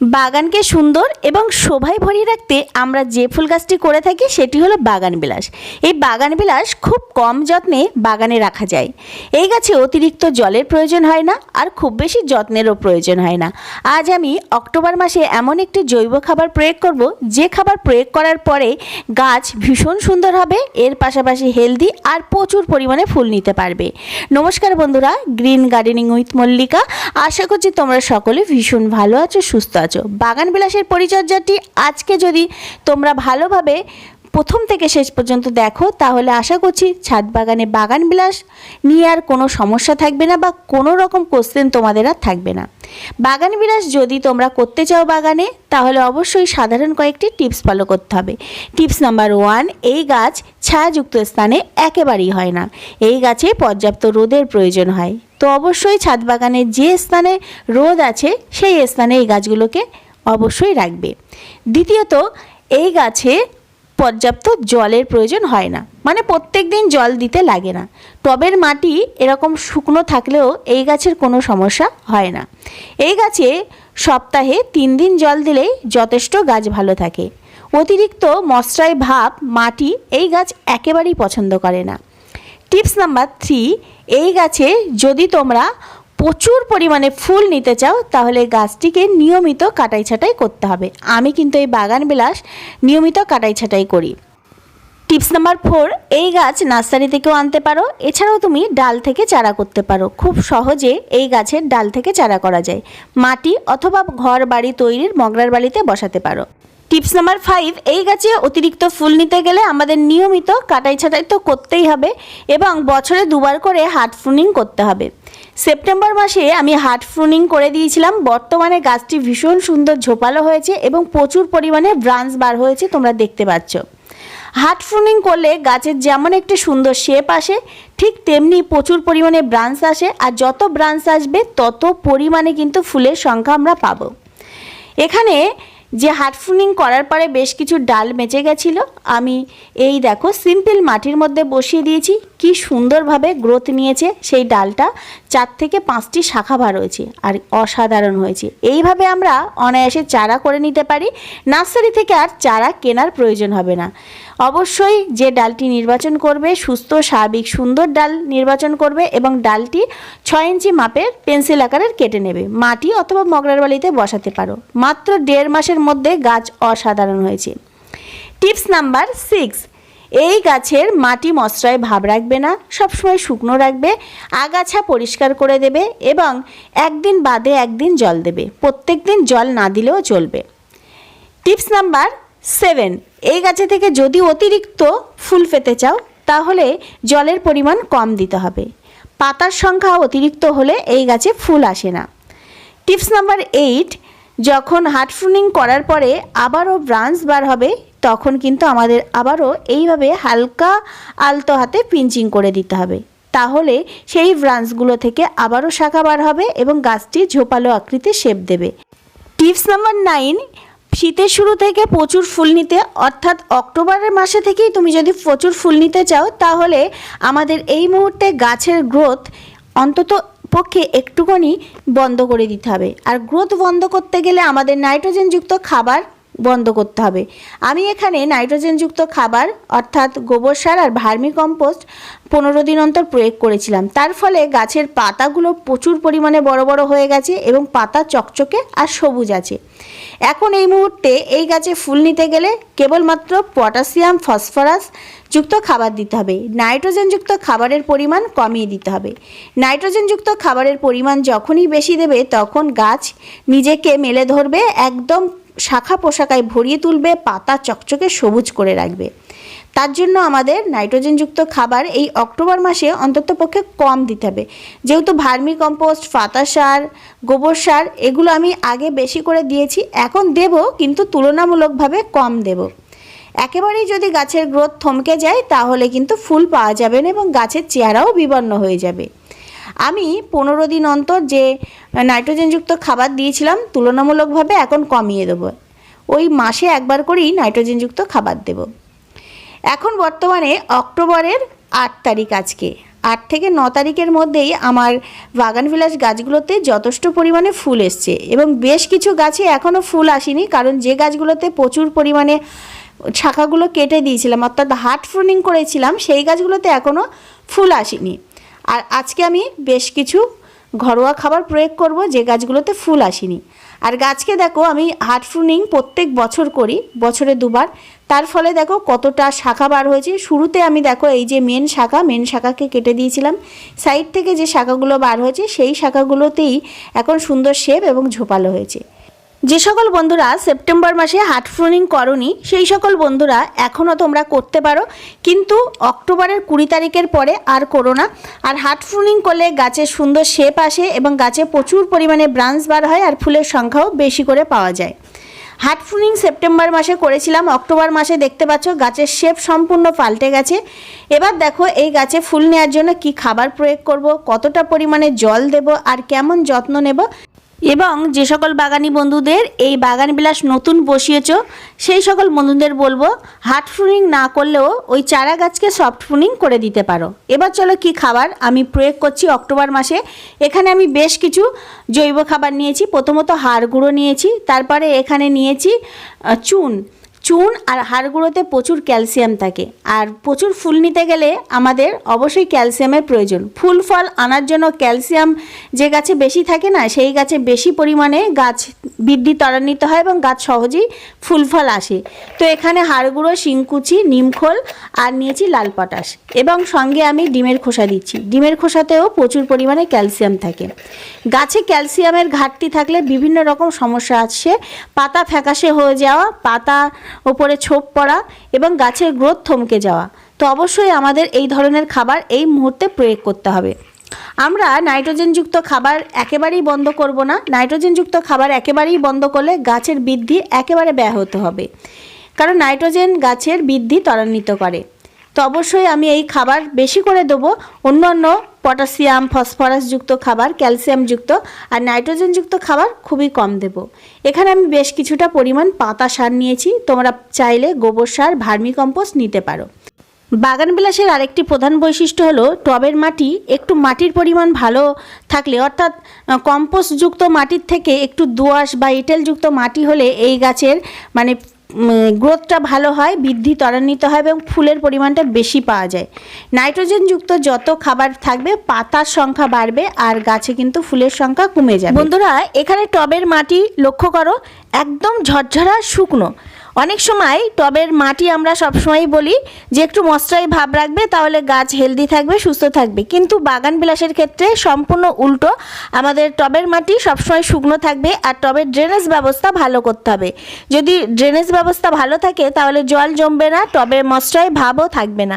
বাগানকে সুন্দর এবং শোভায় ভরিয়ে রাখতে আমরা যে ফুল গাছটি করে থাকি সেটি হলো বাগান বিলাস। এই বাগান বিলাস খুব কম যত্নে বাগানে রাখা যায়। এই গাছে অতিরিক্ত জলের প্রয়োজন হয় না আর খুব বেশি যত্নেরও প্রয়োজন হয় না। আজ আমি অক্টোবর মাসে এমন একটি জৈব খাবার প্রয়োগ করব, যে খাবার প্রয়োগ করার পরে গাছ ভীষণ সুন্দর হবে, এর পাশাপাশি হেলদি আর প্রচুর পরিমাণে ফুল নিতে পারবে। নমস্কার বন্ধুরা গ্রিন গার্ডেনিং উইথ মল্লিকা আশা করছি তোমরা সকলে ভীষণ ভালো আছো, সুস্থ আছো। বাগান বিলাসের পরিচর্যাটি আজকে যদি তোমরা ভালোভাবে প্রথম থেকে শেষ পর্যন্ত দেখো, তাহলে আশা করছি ছাদ বাগানে বাগান বিলাস নিয়ে আর কোনো সমস্যা থাকবে না বা কোনো রকম কোশ্চেন তোমাদের আর থাকবে না। বাগান বিলাস যদি তোমরা করতে চাও বাগানে, তাহলে অবশ্যই সাধারণ কয়েকটি টিপস ফলো করতে হবে। টিপস নাম্বার ওয়ান এই গাছ ছায়াযুক্ত স্থানে একেবারেই হয় না। এই গাছে পর্যাপ্ত রোদের প্রয়োজন হয়। তো অবশ্যই ছাদ বাগানে যে স্থানে রোদ আছে, সেই স্থানে এই গাছগুলোকে অবশ্যই রাখবে। দ্বিতীয়ত, এই গাছে পর্যাপ্ত জলের প্রয়োজন হয় না। মানে প্রত্যেক দিন জল দিতে লাগে না। টবের মাটি এরকম শুকনো থাকলেও এই গাছের কোনো সমস্যা হয় না। এই গাছে সপ্তাহে তিন দিন জল দিলেই যথেষ্ট গাছ ভালো থাকে। অতিরিক্ত মশরায় ভাব মাটি এই গাছ একেবারেই পছন্দ করে না। টিপস নাম্বার থ্রি, এই গাছে যদি তোমরা প্রচুর পরিমাণে ফুল নিতে চাও, তাহলে গাছটিকে নিয়মিত কাটাই ছাটাই করতে হবে। আমি কিন্তু এই বাগান বিলাস নিয়মিত কাটাই ছাটাই করি। টিপস নাম্বার ফোর, এই গাছ নার্সারি থেকেও আনতে পারো, এছাড়াও তুমি ডাল থেকে চারা করতে পারো। খুব সহজে এই গাছের ডাল থেকে চারা করা যায়। মাটি অথবা ঘর বাড়ি তৈরির মগরার বাড়িতে বসাতে পারো। টিপস নাম্বার ফাইভ, এই গাছে অতিরিক্ত ফুল নিতে গেলে আমাদের নিয়মিত কাটাই ছাটাই তো করতেই হবে এবং বছরে দুবার করে হার্ট ফ্রুনিং করতে হবে। সেপ্টেম্বর মাসে আমি হার্ট ফ্রুনিং করে দিয়েছিলাম। বর্তমানে গাছটি ভীষণ সুন্দর ঝোপালো হয়েছে এবং প্রচুর পরিমাণে ব্রাঞ্চ বার হয়েছে তোমরা দেখতে পাচ্ছ। হার্ট ফ্রুনিং করলে গাছের যেমন একটি সুন্দর শেপ আসে, ঠিক তেমনি প্রচুর পরিমাণে ব্রাঞ্চ আসে আর যত ব্রাঞ্চ আসবে তত পরিমাণে কিন্তু ফুলের সংখ্যা আমরা পাবো। এখানে যে হার্টফুনিং করার পরে বেশ কিছু ডাল বেঁচে গেছিল। আমি এই দেখো সিম্পল মাটির মধ্যে বসিয়ে দিয়েছি। কি সুন্দরভাবে গ্রোথ নিয়েছে সেই ডালটা। চার থেকে পাঁচটি শাখা বার হয়েছে আর অসাধারণ হয়েছে। এইভাবে আমরা অনায়াসে চারা করে নিতে পারি। নার্সারি থেকে আর চারা কেনার প্রয়োজন হবে না। অবশ্যই যে ডালটি নির্বাচন করবে সুস্থ, স্বাভাবিক, সুন্দর ডাল নির্বাচন করবে এবং ডালটি ছয় ইঞ্চি মাপের পেন্সিল আকারের কেটে নেবে। মাটি অথবা মগরার বালিতে বসাতে পারো। মাত্র দেড় মাসের মধ্যে গাছ অসাধারণ হয়েছে। টিপস নাম্বার সিক্স, এই গাছের মাটি মশরায় ভাব রাখবে না, সবসময় শুকনো রাখবে, আগাছা পরিষ্কার করে দেবে এবং একদিন বাদে একদিন জল দেবে। প্রত্যেক দিন জল না দিলেও চলবে। Tips number seven. এই গাছে থেকে যদি অতিরিক্ত ফুল পেতে চাও, তাহলে জলের পরিমাণ কম দিতে হবে। পাতার সংখ্যা অতিরিক্ত হলে এই গাছে ফুল আসে না। টিপস নাম্বার এইট, যখন হার্ট ফ্রুনিং করার পরে আবারও ব্রাঞ্চ বার হবে, তখন কিন্তু আমাদের আবারও এইভাবে হালকা আলতো হাতে পিঞ্চিং করে দিতে হবে। তাহলে সেই ব্রাঞ্চগুলো থেকে আবারও শাখা বার হবে এবং গাছটি ঝোপালো আকৃতি শেপ দেবে। টিপস নাম্বার নাইন শীতের শুরু থেকে প্রচুর ফুল নিতে, অর্থাৎ অক্টোবরের মাসে থেকেই তুমি যদি প্রচুর ফুল নিতে চাও, তাহলে আমাদের এই মুহূর্তে গাছের গ্রোথ অন্তত পক্ষে একটুখানি বন্ধ করে দিতে হবে। আর গ্রোথ বন্ধ করতে গেলে আমাদের নাইট্রোজেনযুক্ত খাবার বন্ধ করতে হবে। আমি এখানে নাইট্রোজেনযুক্ত খাবার, অর্থাৎ গোবর সার আর ভার্মি কম্পোস্ট পনেরো দিন অন্তর প্রয়োগ করেছিলাম। তার ফলে গাছের পাতাগুলো প্রচুর পরিমাণে বড় বড় হয়ে গেছে এবং পাতা চকচকে আর সবুজ আছে। এখন এই মুহূর্তে এই গাছে ফুল নিতে গেলে কেবলমাত্র পটাশিয়াম, ফসফরাস যুক্ত খাবার দিতে হবে। নাইট্রোজেনযুক্ত খাবারের পরিমাণ কমিয়ে দিতে হবে। নাইট্রোজেনযুক্ত খাবারের পরিমাণ যখনই বেশি দেবে, তখন গাছ নিজেকে মেলে ধরবে, একদম শাখা পোশাকায় ভরিয়ে তুলবে, পাতা চকচকে সবুজ করে রাখবে। তার জন্য আমাদের নাইট্রোজেনযুক্ত খাবার এই অক্টোবর মাসে অন্তত পক্ষে কম দিতে হবে। যেহেতু ভার্মি কম্পোস্ট, ফাতা সার, গোবর সার, এগুলো আমি আগে বেশি করে দিয়েছি, এখন দেব কিন্তু তুলনামূলকভাবে কম দেব। একেবারেই যদি গাছের গ্রোথ থমকে যায়, তাহলে কিন্তু ফুল পাওয়া যাবে না এবং গাছের চেহারাও বিবর্ণ হয়ে যাবে। আমি পনেরো দিন অন্তর যে নাইট্রোজেনযুক্ত খাবার দিয়েছিলাম, তুলনামূলকভাবে এখন কমিয়ে দেবো। ওই মাসে একবার করেই নাইট্রোজেনযুক্ত খাবার দেব। এখন বর্তমানে অক্টোবরের আট তারিখ আজকে। আট থেকে ন তারিখের মধ্যেই আমার বাগান বিলাস গাছগুলোতে যথেষ্ট পরিমাণে ফুল এসছে এবং বেশ কিছু গাছে এখনও ফুল আসেনি, কারণ যে গাছগুলোতে প্রচুর পরিমাণে শাখাগুলো কেটে দিয়েছিলাম, অর্থাৎ হার্ট ফ্রুনিং করেছিলাম, সেই গাছগুলোতে এখনও ফুল আসেনি। আর আজকে আমি বেশ কিছু ঘরোয়া খাবার প্রয়োগ করব যে গাছগুলোতে ফুল আসেনি। আর গাছকে দেখো, আমি হার্ট ফ্রুনিং প্রত্যেক বছর করি, বছরে দুবার। তার ফলে দেখো কতটা শাখা বার হয়েছে। শুরুতে আমি দেখো এই যে মেন শাখা মেন শাখাকে কেটে দিয়েছিলাম। সাইড থেকে যে শাখাগুলো বার হয়েছে, সেই শাখাগুলোতেই এখন সুন্দর শেপ এবং ঝোপালো হয়েছে। যে সকল বন্ধুরা সেপ্টেম্বর মাসে হার্ট ফ্রুনিং করনি, সেই সকল বন্ধুরা এখনও তোমরা করতে পারো। কিন্তু অক্টোবরের কুড়ি তারিখের পরে আর করো না। আর ফ্রুনিং করলে গাছের সুন্দর শেপ আসে এবং গাছে প্রচুর পরিমাণে ব্রাঞ্চ বার হয় আর ফুলের সংখ্যাও বেশি করে পাওয়া যায়। হার্ট ফুলিং সেপ্টেম্বর মাসে করেছিলাম, অক্টোবর মাসে দেখতে পাচ্ছ গাছের শেপ সম্পূর্ণ পাল্টে গেছে। এবার দেখো এই গাছে ফুল নেওয়ার জন্য কি খাবার প্রয়োগ করব, কতটা পরিমাণে জল দেব আর কেমন যত্ন নেব এবং যে সকল বাগানি বন্ধুদের এই বাগান বিলাস নতুন বসিয়েছ, সেই সকল বন্ধুদের বলব হার্ড ফ্রুনিং না করলেও ওই চারা গাছকে সফট ফ্রুনিং করে দিতে পারো। এবার চলো কি খাবার আমি প্রয়োগ করছি অক্টোবর মাসে। এখানে আমি বেশ কিছু জৈব খাবার নিয়েছি। প্রথমত হাড় গুঁড়ো নিয়েছি, তারপরে এখানে নিয়েছি চুন। চুন আর হাড় গুঁড়োতে প্রচুর ক্যালসিয়াম থাকে। আর প্রচুর ফুল নিতে গেলে আমাদের অবশ্যই ক্যালসিয়ামের প্রয়োজন। ফুল ফল আনার জন্য ক্যালসিয়াম যে গাছে বেশি থাকে না, সেই গাছে বেশি পরিমাণে গাছ বৃদ্ধি ত্বরান্বিত হয় এবং গাছ সহজেই ফুল ফল আসে। তো এখানে হাড় গুঁড়ো শিংকুচি, নিমখোল আর নিয়েছি লাল পটাশ। এবং সঙ্গে আমি ডিমের খোসা দিচ্ছি। ডিমের খোসাতেও প্রচুর পরিমাণে ক্যালসিয়াম থাকে। গাছে ক্যালসিয়ামের ঘাটতি থাকলে বিভিন্ন রকম সমস্যা আসছে পাতা ফ্যাকাশে হয়ে যাওয়া, পাতা ওপরে ছোপ পড়া এবং গাছের গ্রোথ থমকে যাওয়া। তো অবশ্যই আমাদের এই ধরনের খাবার এই মুহূর্তে প্রয়োগ করতে হবে। আমরা নাইট্রোজেনযুক্ত খাবার একেবারেই বন্ধ করব না। নাইট্রোজেনযুক্ত খাবার একেবারেই বন্ধ করলে গাছের বৃদ্ধি একেবারে ব্যাহত হবে। কারণ নাইট্রোজেন গাছের বৃদ্ধি ত্বরান্বিত করে। তো অবশ্যই আমি এই খাবার বেশি করে দেবো। অন্যান্য পটাশিয়াম, ফসফরাসযুক্ত খাবার, ক্যালসিয়ামযুক্ত আর নাইট্রোজেনযুক্ত খাবার খুবই কম দেব। এখানে আমি বেশ কিছুটা পরিমাণ পাতা সার নিয়েছি। তোমরা চাইলে গোবর সার ভার্মি কম্পোস্ট নিতে পারো। বাগান বিলাসের আরেকটি প্রধান বৈশিষ্ট্য হলো টবের মাটি একটু মাটির পরিমাণ ভালো থাকলে, অর্থাৎ কম্পোস্টযুক্ত মাটির থেকে একটু দোআঁশ বা এঁটেলযুক্ত মাটি হলে এই গাছের মানে গ্রোথটা ভালো হয়, বৃদ্ধি ত্বরান্বিত হয় এবং ফুলের পরিমাণটা বেশি পাওয়া যায়। নাইট্রোজেনযুক্ত যত খাবার থাকবে, পাতার সংখ্যা বাড়বে আর গাছে কিন্তু ফুলের সংখ্যা কমে যাবে। বন্ধুরা, এখানে টবের মাটি লক্ষ্য করো, একদম ঝরঝরা শুকনো। অনেক সময় টবের মাটি আমরা সবসময় বলি যে একটু মশরাই ভাব রাখবে, তাহলে গাছ হেলদি থাকবে, সুস্থ থাকবে। কিন্তু বাগান বিলাসের ক্ষেত্রে সম্পূর্ণ উল্টো। আমাদের টবের মাটি সবসময় শুকনো থাকবে আর টবের ড্রেনেজ ব্যবস্থা ভালো করতে হবে। যদি ড্রেনেজ ব্যবস্থা ভালো থাকে, তাহলে জল জমবে না, টবের মশরাই ভাবও থাকবে না।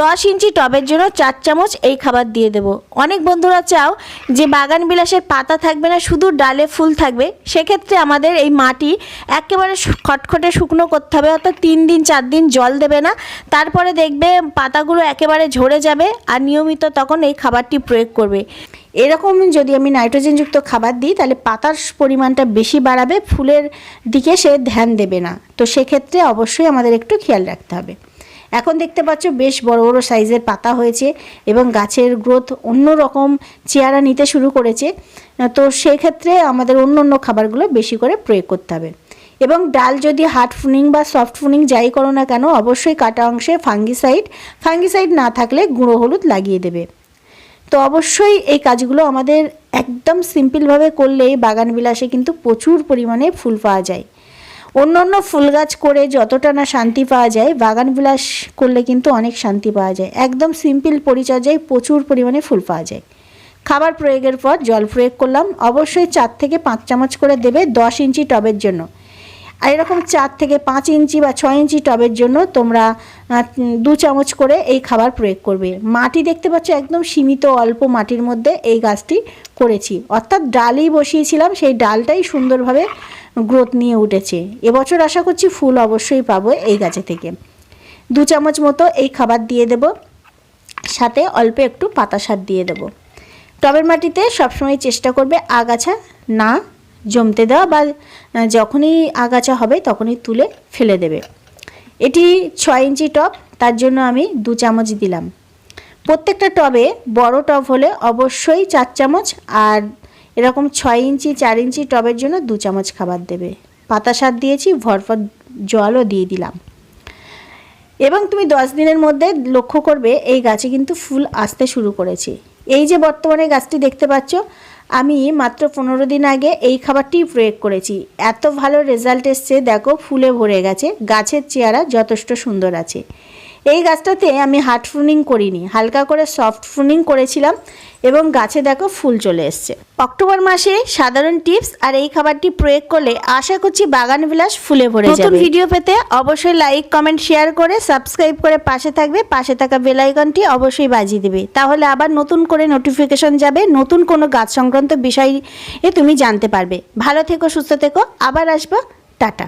দশ ইঞ্চি টবের জন্য চার চামচ এই খাবার দিয়ে দেবো। অনেক বন্ধুরা চাও যে বাগান বিলাসের পাতা থাকবে না, শুধু ডালে ফুল থাকবে। সেক্ষেত্রে আমাদের এই মাটি একেবারে খটখটে শুকনো করতে হবে, অর্থাৎ তিন দিন, চার দিন জল দেবে না। তারপরে দেখবে পাতাগুলো একেবারে ঝরে যাবে আর নিয়মিত তখন এই খাবারটি প্রয়োগ করবে। এরকম যদি আমি নাইট্রোজেনযুক্ত খাবার দিই, তাহলে পাতার পরিমাণটা বেশি বাড়াবে, ফুলের দিকে সে ধ্যান দেবে না। তো সেক্ষেত্রে অবশ্যই আমাদের একটু খেয়াল রাখতে হবে। এখন দেখতে পাচ্ছ বেশ বড় বড় সাইজের পাতা হয়েছে এবং গাছের গ্রোথ অন্য রকম চেহারা নিতে শুরু করেছে। তো সেক্ষেত্রে আমাদের অন্য অন্য খাবারগুলো বেশি করে প্রয়োগ করতে হবে। এবং ডাল যদি হার্ড ফুনিং বা সফট ফুনিং যাই করো না কেন, অবশ্যই কাটা অংশে ফাঙ্গিসাইড ফাঙ্গিসাইড না থাকলে গুঁড়ো হলুদ লাগিয়ে দেবে। তো অবশ্যই এই কাজগুলো আমাদের একদম সিম্পলভাবে করলে বাগান বিলাসে কিন্তু প্রচুর পরিমাণে ফুল পাওয়া যায়। অন্য অন্য ফুল গাছ করে যতটা না শান্তি পাওয়া যায়, বাগান বিলাস করলে কিন্তু অনেক শান্তি পাওয়া যায়। একদম সিম্পল পরিচর্যায় প্রচুর পরিমাণে ফুল পাওয়া যায়। খাবার প্রয়োগের পর জল প্রয়োগ করলাম। অবশ্যই চার থেকে পাঁচ চামচ করে দেবে দশ ইঞ্চি টবের জন্য। আর এরকম চার থেকে পাঁচ ইঞ্চি বা ছয় ইঞ্চি টবের জন্য তোমরা দু চামচ করে এই খাবার প্রয়োগ করবে। মাটি দেখতে পাচ্ছ একদম সীমিত অল্প মাটির মধ্যে এই গাছটি করেছি। অর্থাৎ ডালই বসিয়েছিলাম, সেই ডালটাই সুন্দরভাবে গ্রোথ নিয়ে উঠেছে। এবছর আশা করছি ফুল অবশ্যই পাবো এই গাছে থেকে। দু চামচ মতো এই খাবার দিয়ে দেব। সাথে অল্প একটু পাতা সার দিয়ে দেব। টবের মাটিতে সবসময় চেষ্টা করবে আগাছা না জমতে দেওয়া বা যখনই আগাছা হবে তখনই তুলে ফেলে দেবে। এটি ছয় ইঞ্চি টব, তার জন্য আমি দু চামচ দিলাম। প্রত্যেকটা টবে বড় টব হলে অবশ্যই চার চামচ আর এরকম ছয় ইঞ্চি, চার ইঞ্চি টবের জন্য দু চামচ খাবার দেবে। পাতা সার দিয়েছি, ভরপর জলও দিয়ে দিলাম। এবং তুমি দশ দিনের মধ্যে লক্ষ্য করবে, এই গাছে কিন্তু ফুল আসতে শুরু করেছে। এই যে বর্তমানে গাছটি দেখতে পাচ্ছ আমি মাত্র পনেরো দিন আগে এই খাবারটি প্রয়োগ করেছি। এত ভালো রেজাল্ট এসছে, দেখো, ফুলে ভরে গেছে, গাছের চেয়ারা যথেষ্ট সুন্দর আছে। এই গাছটাতে আমি হার্ড প্রুনিং করিনি হালকা করে সফট প্রুনিং করেছিলাম এবং গাছে দেখো ফুল চলে এসছে। অক্টোবর মাসে সাধারণ টিপস আর এই খাবারটি প্রয়োগ করলে আশা করছি বাগান বিলাস ফুলে ভরে যাবে। নতুন ভিডিও পেতে অবশ্যই লাইক কমেন্ট শেয়ার করে সাবস্ক্রাইব করে পাশে থাকবে পাশে থাকা বেল আইকনটি অবশ্যই বাজিয়ে দেবে। তাহলে আবার নতুন করে নোটিফিকেশন যাবে নতুন কোনো গাছ সংক্রান্ত বিষয় এ তুমি জানতে পারবে। ভালো থেকো সুস্থ থেকো আবার আসব টাটা।